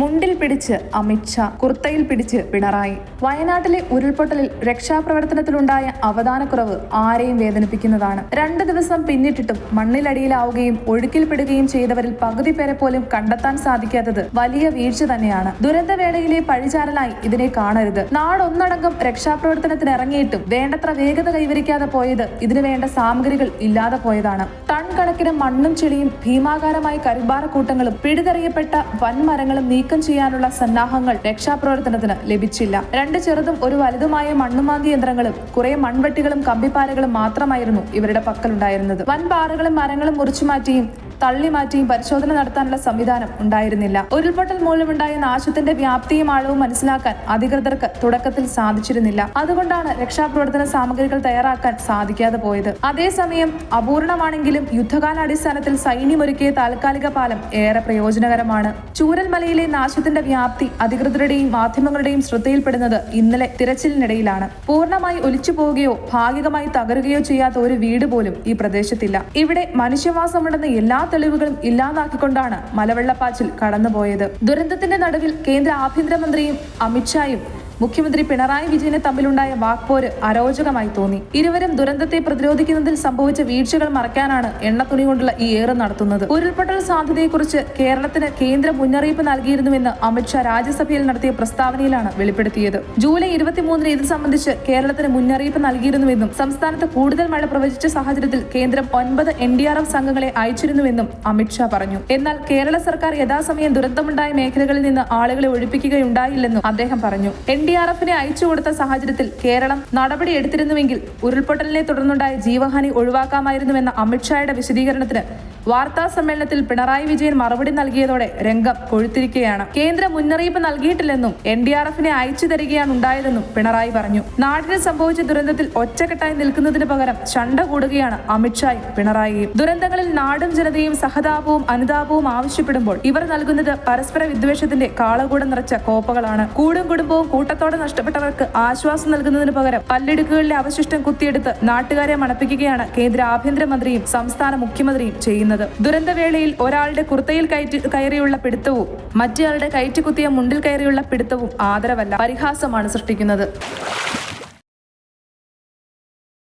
മുണ്ടിൽ പിടിച്ച് അമിത്ഷാ കുർത്തയിൽ പിടിച്ച് പിണറായി. വയനാട്ടിലെ ഉരുൾപൊട്ടലിൽ രക്ഷാപ്രവർത്തനത്തിലുണ്ടായ അവധാനക്കുറവ് ആരെയും വേദനിപ്പിക്കുന്നതാണ്. രണ്ട് ദിവസം പിന്നിട്ടിട്ടും മണ്ണിലടിയിലാവുകയും ഒഴുക്കിൽപ്പെടുകയും ചെയ്തവരിൽ പകുതി പേരെ പോലും കണ്ടെത്താൻ സാധിക്കാത്തത് വലിയ വീഴ്ച തന്നെയാണ്. ദുരന്തവേളയിലെ പഴിചാരലായി ഇതിനെ കാണരുത്. നാടൊന്നടങ്കം രക്ഷാപ്രവർത്തനത്തിന് ഇറങ്ങിയിട്ടും വേണ്ടത്ര വേഗത കൈവരിക്കാതെ പോയത് ഇതിനു വേണ്ട സാമഗ്രികൾ ഇല്ലാതെ പോയതാണ്. ടൺ മണ്ണും ചെളിയും ഭീമാകാരമായ കരിമ്പാറക്കൂട്ടങ്ങളും പിടിതെറിയപ്പെട്ട വൻമരങ്ങളും നീക്കം ചെയ്യാനുള്ള സന്നാഹങ്ങൾ രക്ഷാപ്രവർത്തനത്തിന് ലഭിച്ചില്ല. രണ്ട് ചെറുതും ഒരു വലുതുമായ മണ്ണുമാന്തി യന്ത്രങ്ങളും കുറെ മൺവെട്ടികളും കമ്പിപ്പാരകളും മാത്രമായിരുന്നു ഇവരുടെ പക്കലുണ്ടായിരുന്നത്. വൻപാറകളും മരങ്ങളും മുറിച്ചു മാറ്റിയും തള്ളി മാറ്റിയും പരിശോധന നടത്താനുള്ള സംവിധാനം ഉണ്ടായിരുന്നില്ല. ഉരുൾപൊട്ടൽ മൂലമുണ്ടായ നാശത്തിന്റെ വ്യാപ്തിയും ആഴവും മനസ്സിലാക്കാൻ അധികൃതർക്ക് തുടക്കത്തിൽ സാധിച്ചിരുന്നില്ല. അതുകൊണ്ടാണ് രക്ഷാപ്രവർത്തന സാമഗ്രികൾ തയ്യാറാക്കാൻ സാധിക്കാതെ പോയത്. അതേസമയം അപൂർണമാണെങ്കിലും യുദ്ധകാലാടിസ്ഥാനത്തിൽ സൈന്യമൊരുക്കിയ താൽക്കാലിക പാലം ഏറെ പ്രയോജനകരമാണ്. ചൂരൽമലയിലെ നാശത്തിന്റെ വ്യാപ്തി അധികൃതരുടെയും മാധ്യമങ്ങളുടെയും ശ്രദ്ധയിൽപ്പെടുന്നത് ഇന്നലെ തിരച്ചിലിനിടയിലാണ്. പൂർണമായി ഒലിച്ചു പോവുകയോ ഭാഗികമായി തകരുകയോ ചെയ്യാത്ത ഒരു വീട് പോലും ഈ പ്രദേശത്തില്ല. ഇവിടെ മനുഷ്യവാസമുണ്ടെന്ന് എല്ലാ തെളിവുകളും ഇല്ലാതാക്കിക്കൊണ്ടാണ് മലവെള്ളപ്പാച്ചിൽ കടന്നുപോയത്. ദുരന്തത്തിന്റെ നടുവിൽ കേന്ദ്ര ആഭ്യന്തരമന്ത്രിയും അമിത്ഷായും മുഖ്യമന്ത്രി പിണറായി വിജയന് തമ്മിലുണ്ടായ വാക്പോര് അരോചകമായി തോന്നി. ഇരുവരും ദുരന്തത്തെ പ്രതിരോധിക്കുന്നതിൽ സംഭവിച്ച വീഴ്ചകൾ മറയ്ക്കാനാണ് എണ്ണത്തുണി കൊണ്ടുള്ള ഈ ഏറ് നടത്തുന്നത്. ഉരുൾപൊട്ടൽ സാധ്യതയെക്കുറിച്ച് കേരളത്തിന് കേന്ദ്ര മുന്നറിയിപ്പ് നൽകിയിരുന്നുവെന്ന് അമിത്ഷാ രാജ്യസഭയിൽ നടത്തിയ പ്രസ്താവനയിലാണ് വെളിപ്പെടുത്തിയത്. ജൂലൈ ഇരുപത്തിമൂന്നിന് ഇത് സംബന്ധിച്ച് കേരളത്തിന് മുന്നറിയിപ്പ് നൽകിയിരുന്നുവെന്നും സംസ്ഥാനത്ത് കൂടുതൽ മഴ പ്രവചിച്ച സാഹചര്യത്തിൽ കേന്ദ്രം ഒൻപത് എൻ ഡി ആർ എഫ് സംഘങ്ങളെ അയച്ചിരുന്നുവെന്നും അമിത്ഷാ പറഞ്ഞു. എന്നാൽ കേരള സർക്കാർ യഥാസമയം ദുരന്തമുണ്ടായ മേഖലകളിൽ നിന്ന് ആളുകളെ ഒഴിപ്പിക്കുകയുണ്ടായില്ലെന്നും അദ്ദേഹം പറഞ്ഞു. എൻ ഡി ആർ എഫിനെ അയച്ചു കൊടുത്ത സാഹചര്യത്തിൽ കേരളം നടപടി എടുത്തിരുന്നുവെങ്കിൽ ഉരുൾപൊട്ടലിനെ തുടർന്നുണ്ടായ ജീവഹാനി ഒഴിവാക്കാമായിരുന്നുവെന്ന അമിത്ഷായുടെ വിശദീകരണത്തിന് വാർത്താ സമ്മേളനത്തിൽ പിണറായി വിജയൻ മറുപടി നൽകിയതോടെ രംഗം കൊഴുത്തിരിക്കുകയാണ്. കേന്ദ്ര മുന്നറിയിപ്പ് നൽകിയിട്ടില്ലെന്നും എൻ ഡി ആർ എഫിനെ അയച്ചു തരികയാണ് ഉണ്ടായതെന്നും പിണറായി പറഞ്ഞു. നാടിന് സംഭവിച്ച ദുരന്തത്തിൽ ഒറ്റക്കെട്ടായി നിൽക്കുന്നതിന് പകരം ചണ്ട കൂടുകയാണ് അമിത്ഷായും പിണറായിയും. ദുരന്തങ്ങളിൽ നാടും ജനതയും സഹതാപവും അനുതാപവും ആവശ്യപ്പെടുമ്പോൾ ഇവർ നൽകുന്നത് പരസ്പര വിദ്വേഷത്തിന്റെ കാളകൂടം നിറച്ച കോപ്പകളാണ്. കൂടും കുടുംബവും കൂട്ടത്തോടെ നഷ്ടപ്പെട്ടവർക്ക് ആശ്വാസം നൽകുന്നതിന് പകരം പല്ലെടുക്കുകളിലെ അവശിഷ്ടം കുത്തിയെടുത്ത് നാട്ടുകാരെ മണപ്പിക്കുകയാണ് കേന്ദ്ര ആഭ്യന്തരമന്ത്രിയും സംസ്ഥാന മുഖ്യമന്ത്രിയും ചെയ്യുന്നത്. ദുരന്തവേളയിൽ ഒരാളുടെ കുർത്തയിൽ കയറ്റി കയറിയുള്ള പിടുത്തവും മറ്റേയാളുടെ കയറ്റി കുത്തിയ മുണ്ടിൽ കയറിയുള്ള പിടുത്തവും ആദരവല്ല പരിഹാസമാണ് സൃഷ്ടിക്കുന്നത്.